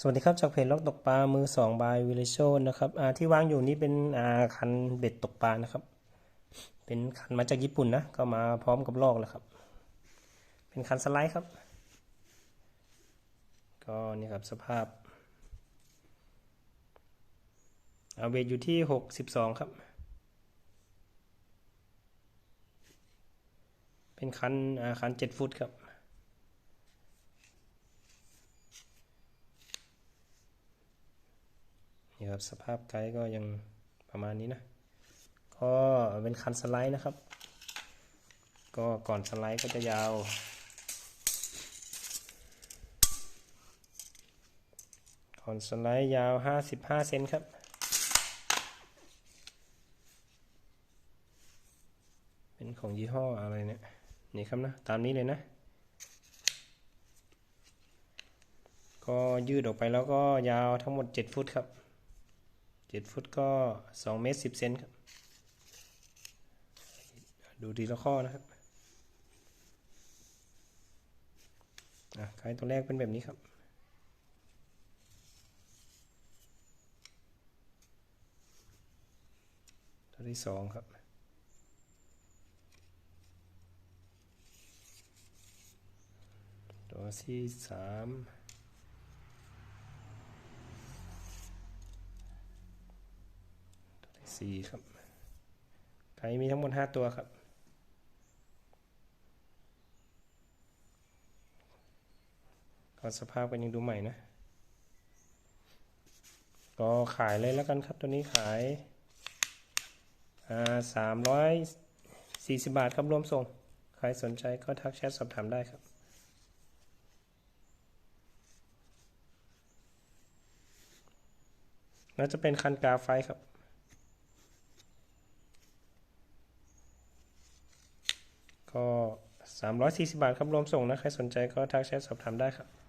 สวัสดีครับ จากเพจล็อกตกปลา มือสองบายวิลโชนะครับที่วางอยู่นี้เป็นคันเบ็ดตกปลานะครับ เป็นคันมาจากญี่ปุ่นนะ ก็มาพร้อมกับลอกแล้วครับ เป็นคันสไลด์ครับ ก็นี่ครับสภาพเอาเวทอยู่ที่หกสิบสองครับ เป็นคันคันเจ็ดฟุตครับ ครับสภาพไกด์ก็ยังประมาณนี้นะ ก็เป็นคันสไลด์นะครับ ก็ก่อนสไลด์ก็จะยาว ก่อนสไลด์ยาว 55 เซนครับเป็นของยี่ห้ออะไรเนี่ยนี่ครับนะ ตามนี้เลยนะ ก็ยืดออกไปแล้วก็ยาวทั้งหมด 7 ฟุตครับ เจ็ดฟุตก็สองเมตรสิบเซนครับ ดูทีละข้อนะครับอะไกด์ตัวแรกเป็นแบบนี้ครับ ตัวที่สองครับ ตัวที่สาม สี่ครับ ไก่มีทั้งหมดห้าตัวครับ ก็สภาพกันยังดูใหม่นะ ก็ขายเลยแล้วกันครับตัวนี้ขายสามร้อยสี่สิบบาทครับรวมส่ง ใครสนใจก็ทักแชทสอบถามได้ครับน่าจะเป็นคันกาไฟครับ ก็ 340 บาทครับรวมส่งนะ ใครสนใจก็ทักแชทสอบถามได้ครับ